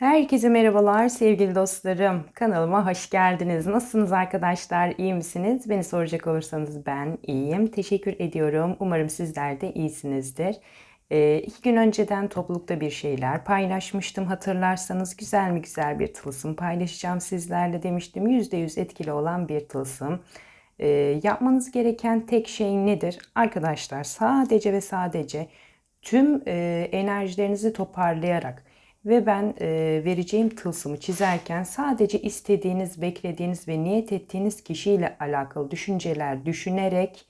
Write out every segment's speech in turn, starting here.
Herkese merhabalar sevgili dostlarım. Kanalıma hoş geldiniz. Nasılsınız arkadaşlar? İyi misiniz? Beni soracak olursanız ben iyiyim. Teşekkür ediyorum. Umarım sizler de iyisinizdir. Ee, iki gün önceden toplulukta bir şeyler paylaşmıştım. Hatırlarsanız güzel mi güzel bir tılsım paylaşacağım sizlerle demiştim. %100 etkili olan bir tılsım. Ee, yapmanız gereken tek şey nedir? Arkadaşlar sadece ve sadece tüm e, enerjilerinizi toparlayarak ve ben e, vereceğim tılsımı çizerken sadece istediğiniz, beklediğiniz ve niyet ettiğiniz kişiyle alakalı düşünceler düşünerek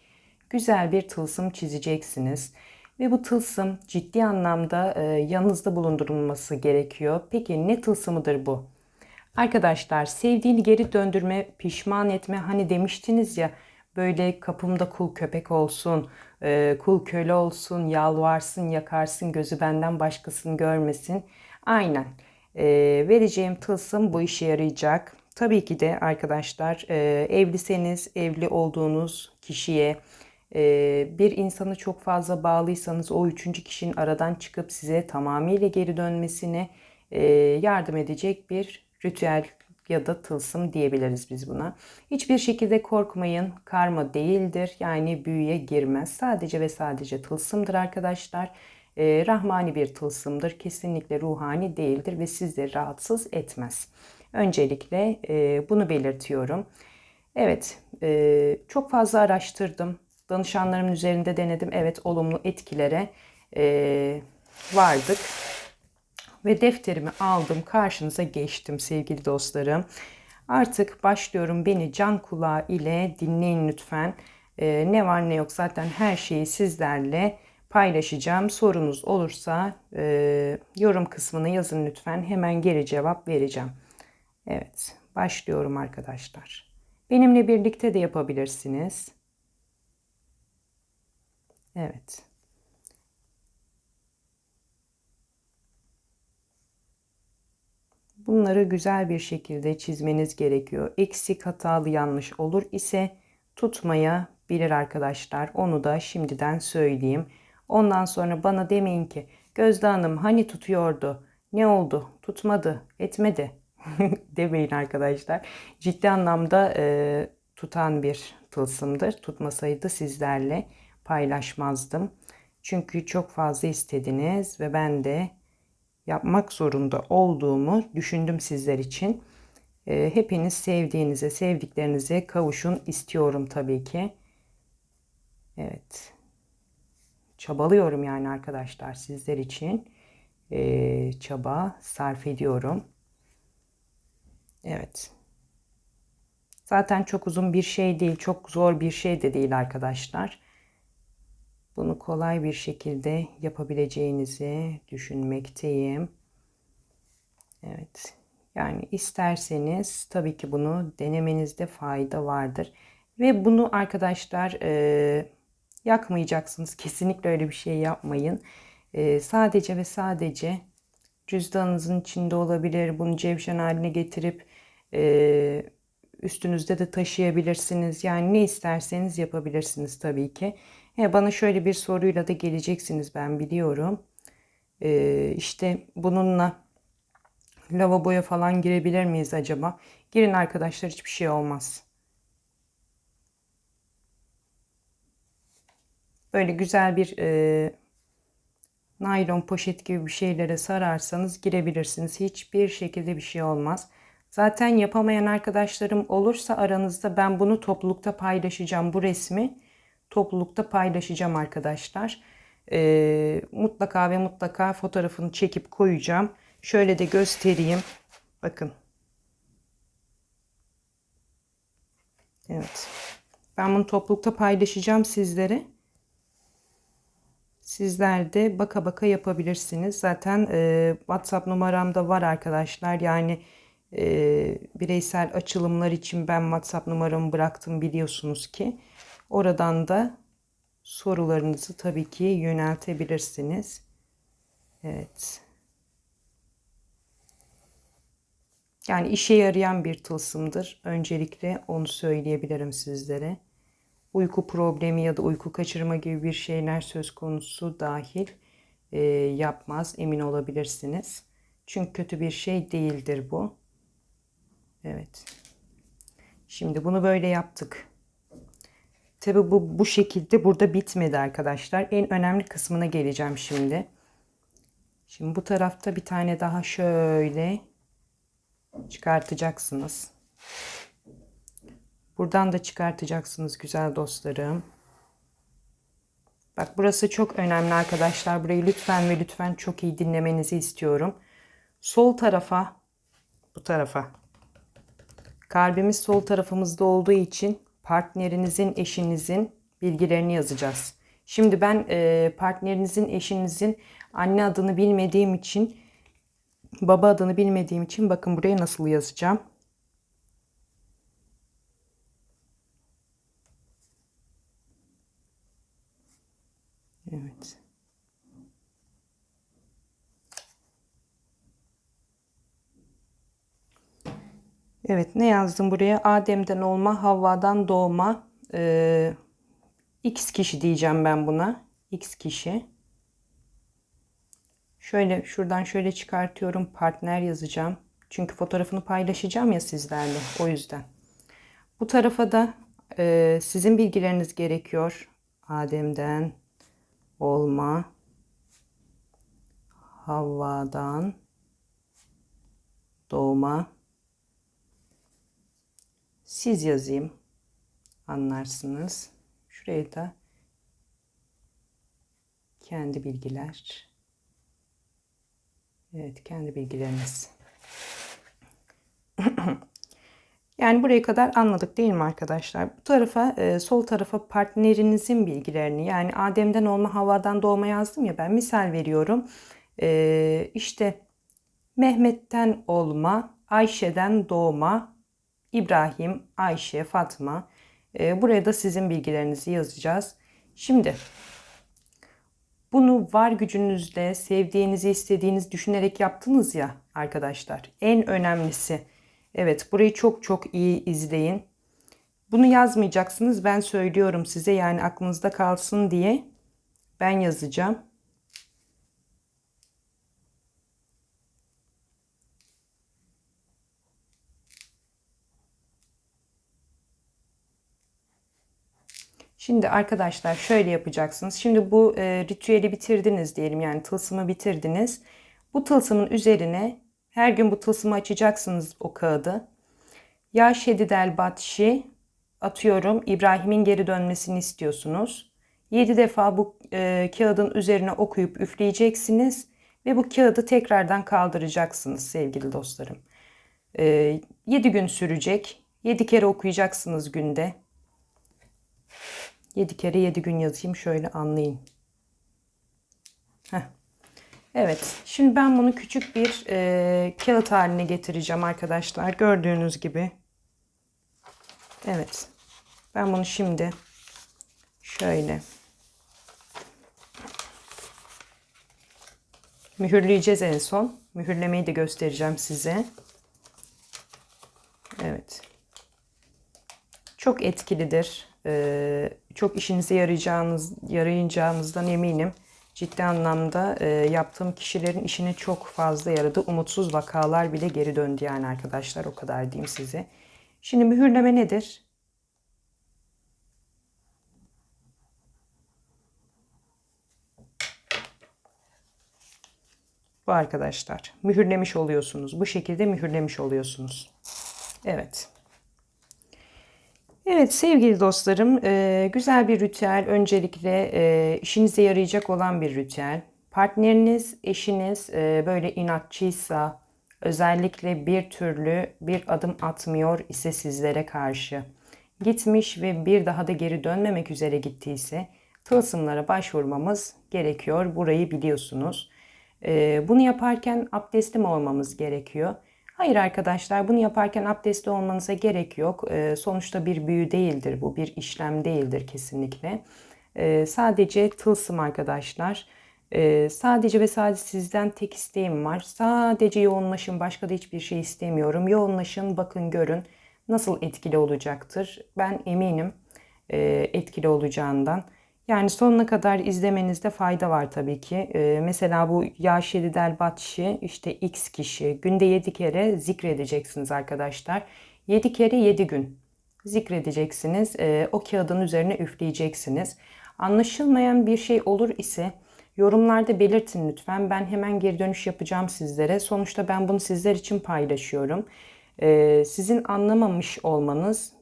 güzel bir tılsım çizeceksiniz. Ve bu tılsım ciddi anlamda e, yanınızda bulundurulması gerekiyor. Peki ne tılsımıdır bu? Arkadaşlar sevdiğini geri döndürme, pişman etme hani demiştiniz ya böyle kapımda kul köpek olsun, e, kul köle olsun, yalvarsın, yakarsın, gözü benden başkasını görmesin. Aynen. E, vereceğim tılsım bu işe yarayacak. Tabii ki de arkadaşlar e, evliseniz evli olduğunuz kişiye e, bir insanı çok fazla bağlıysanız o üçüncü kişinin aradan çıkıp size tamamıyla geri dönmesine e, yardım edecek bir ritüel ya da tılsım diyebiliriz biz buna. Hiçbir şekilde korkmayın. Karma değildir. Yani büyüye girmez. Sadece ve sadece tılsımdır arkadaşlar. Ee, rahmani bir tılsımdır. Kesinlikle ruhani değildir ve sizleri rahatsız etmez. Öncelikle e, bunu belirtiyorum. Evet, e, çok fazla araştırdım. Danışanlarımın üzerinde denedim. Evet, olumlu etkilere e, vardık. Ve defterimi aldım, karşınıza geçtim sevgili dostlarım. Artık başlıyorum. Beni can kulağı ile dinleyin lütfen. E, ne var ne yok zaten her şeyi sizlerle paylaşacağım. Sorunuz olursa e, yorum kısmına yazın lütfen. Hemen geri cevap vereceğim. Evet, başlıyorum arkadaşlar. Benimle birlikte de yapabilirsiniz. Evet. Bunları güzel bir şekilde çizmeniz gerekiyor. Eksik, hatalı, yanlış olur ise tutmaya bilir arkadaşlar. Onu da şimdiden söyleyeyim. Ondan sonra bana demeyin ki Gözde Hanım hani tutuyordu? Ne oldu? Tutmadı, etmedi demeyin arkadaşlar. Ciddi anlamda e, tutan bir tılsımdır. Tutmasaydı sizlerle paylaşmazdım. Çünkü çok fazla istediniz ve ben de yapmak zorunda olduğumu düşündüm sizler için. E, hepiniz sevdiğinize, sevdiklerinize kavuşun istiyorum tabii ki. Evet çabalıyorum yani arkadaşlar sizler için e, çaba sarf ediyorum. Evet. Zaten çok uzun bir şey değil, çok zor bir şey de değil arkadaşlar. Bunu kolay bir şekilde yapabileceğinizi düşünmekteyim. Evet. Yani isterseniz tabii ki bunu denemenizde fayda vardır. Ve bunu arkadaşlar e, yakmayacaksınız. Kesinlikle öyle bir şey yapmayın. Ee, sadece ve sadece cüzdanınızın içinde olabilir. Bunu cevşen haline getirip e, üstünüzde de taşıyabilirsiniz. Yani ne isterseniz yapabilirsiniz tabii ki. He, bana şöyle bir soruyla da geleceksiniz ben biliyorum. Ee, işte bununla lavaboya falan girebilir miyiz acaba? Girin arkadaşlar hiçbir şey olmaz. Böyle güzel bir e, naylon poşet gibi bir şeylere sararsanız girebilirsiniz. Hiçbir şekilde bir şey olmaz. Zaten yapamayan arkadaşlarım olursa aranızda ben bunu toplulukta paylaşacağım. Bu resmi toplulukta paylaşacağım arkadaşlar. E, mutlaka ve mutlaka fotoğrafını çekip koyacağım. Şöyle de göstereyim. Bakın. Evet. Ben bunu toplulukta paylaşacağım sizlere. Sizler de baka baka yapabilirsiniz. Zaten e, WhatsApp numaramda var arkadaşlar. Yani e, bireysel açılımlar için ben WhatsApp numaramı bıraktım biliyorsunuz ki. Oradan da sorularınızı tabii ki yöneltebilirsiniz. Evet. Yani işe yarayan bir tılsımdır. Öncelikle onu söyleyebilirim sizlere uyku problemi ya da uyku kaçırma gibi bir şeyler söz konusu dahil e, yapmaz emin olabilirsiniz. Çünkü kötü bir şey değildir bu. Evet. Şimdi bunu böyle yaptık. Tabi bu bu şekilde burada bitmedi arkadaşlar. En önemli kısmına geleceğim şimdi. Şimdi bu tarafta bir tane daha şöyle çıkartacaksınız. Buradan da çıkartacaksınız güzel dostlarım. Bak burası çok önemli arkadaşlar. Burayı lütfen ve lütfen çok iyi dinlemenizi istiyorum. Sol tarafa bu tarafa kalbimiz sol tarafımızda olduğu için partnerinizin, eşinizin bilgilerini yazacağız. Şimdi ben e, partnerinizin, eşinizin anne adını bilmediğim için, baba adını bilmediğim için bakın buraya nasıl yazacağım. Evet. Evet ne yazdım buraya? Adem'den olma, Havva'dan doğma. Ee, X kişi diyeceğim ben buna. X kişi. Şöyle şuradan şöyle çıkartıyorum. Partner yazacağım. Çünkü fotoğrafını paylaşacağım ya sizlerle. O yüzden. Bu tarafa da e, sizin bilgileriniz gerekiyor. Adem'den olma. Havva'dan doğma. Siz yazayım. Anlarsınız. Şuraya da kendi bilgiler. Evet, kendi bilgileriniz. yani buraya kadar anladık değil mi arkadaşlar? Bu tarafa, e, sol tarafa partnerinizin bilgilerini yani Adem'den olma, havadan doğma yazdım ya ben misal veriyorum. E, işte Mehmet'ten olma, Ayşe'den doğma, İbrahim, Ayşe, Fatma. E, buraya da sizin bilgilerinizi yazacağız. Şimdi bunu var gücünüzle sevdiğinizi istediğiniz düşünerek yaptınız ya arkadaşlar. En önemlisi evet burayı çok çok iyi izleyin. Bunu yazmayacaksınız ben söylüyorum size yani aklınızda kalsın diye ben yazacağım. Şimdi arkadaşlar şöyle yapacaksınız. Şimdi bu e, ritüeli bitirdiniz diyelim yani tılsımı bitirdiniz. Bu tılsımın üzerine her gün bu tılsımı açacaksınız o kağıdı. Ya şedidel batşi atıyorum İbrahim'in geri dönmesini istiyorsunuz. 7 defa bu e, kağıdın üzerine okuyup üfleyeceksiniz ve bu kağıdı tekrardan kaldıracaksınız sevgili dostlarım. E, 7 gün sürecek. 7 kere okuyacaksınız günde. 7 kere 7 gün yazayım şöyle anlayın. Evet şimdi ben bunu küçük bir e, kağıt haline getireceğim arkadaşlar. Gördüğünüz gibi. Evet. Ben bunu şimdi şöyle mühürleyeceğiz en son. Mühürlemeyi de göstereceğim size. Evet. Çok etkilidir. Ee, çok işinize yarayacağınız, yarayacağınızdan eminim. Ciddi anlamda e, yaptığım kişilerin işine çok fazla yaradı. Umutsuz vakalar bile geri döndü yani arkadaşlar. O kadar diyeyim size. Şimdi mühürleme nedir? Bu arkadaşlar. Mühürlemiş oluyorsunuz. Bu şekilde mühürlemiş oluyorsunuz. Evet. Evet sevgili dostlarım, e, güzel bir ritüel. Öncelikle e, işinize yarayacak olan bir ritüel. Partneriniz, eşiniz e, böyle inatçıysa, özellikle bir türlü bir adım atmıyor ise sizlere karşı, gitmiş ve bir daha da geri dönmemek üzere gittiyse tılsımlara başvurmamız gerekiyor. Burayı biliyorsunuz. Bunu yaparken abdestli mi olmamız gerekiyor? Hayır arkadaşlar bunu yaparken abdestli olmanıza gerek yok. E, sonuçta bir büyü değildir bu, bir işlem değildir kesinlikle. E, sadece tılsım arkadaşlar. E, sadece ve sadece sizden tek isteğim var. Sadece yoğunlaşın, başka da hiçbir şey istemiyorum. Yoğunlaşın, bakın, görün nasıl etkili olacaktır. Ben eminim e, etkili olacağından. Yani sonuna kadar izlemenizde fayda var tabii ki. Ee, mesela bu Ya Şeridel Batşi işte X kişi günde 7 kere zikredeceksiniz arkadaşlar. 7 kere 7 gün zikredeceksiniz. Ee, o kağıdın üzerine üfleyeceksiniz. Anlaşılmayan bir şey olur ise yorumlarda belirtin lütfen. Ben hemen geri dönüş yapacağım sizlere. Sonuçta ben bunu sizler için paylaşıyorum. Ee, sizin anlamamış olmanız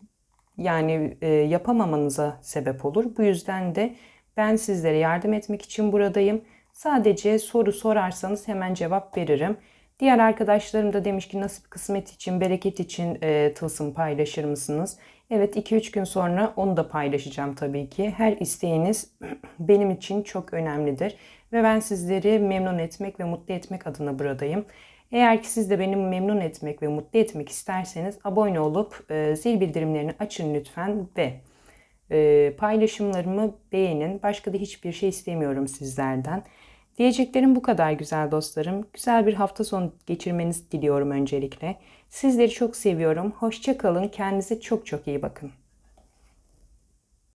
yani e, yapamamanıza sebep olur. Bu yüzden de ben sizlere yardım etmek için buradayım. Sadece soru sorarsanız hemen cevap veririm. Diğer arkadaşlarım da demiş ki nasip kısmet için, bereket için e, tılsım paylaşır mısınız? Evet 2-3 gün sonra onu da paylaşacağım tabii ki. Her isteğiniz benim için çok önemlidir. Ve ben sizleri memnun etmek ve mutlu etmek adına buradayım. Eğer ki siz de beni memnun etmek ve mutlu etmek isterseniz abone olup e, zil bildirimlerini açın lütfen ve e, paylaşımlarımı beğenin. Başka da hiçbir şey istemiyorum sizlerden. Diyeceklerim bu kadar güzel dostlarım. Güzel bir hafta sonu geçirmenizi diliyorum öncelikle. Sizleri çok seviyorum. Hoşça kalın. Kendinize çok çok iyi bakın.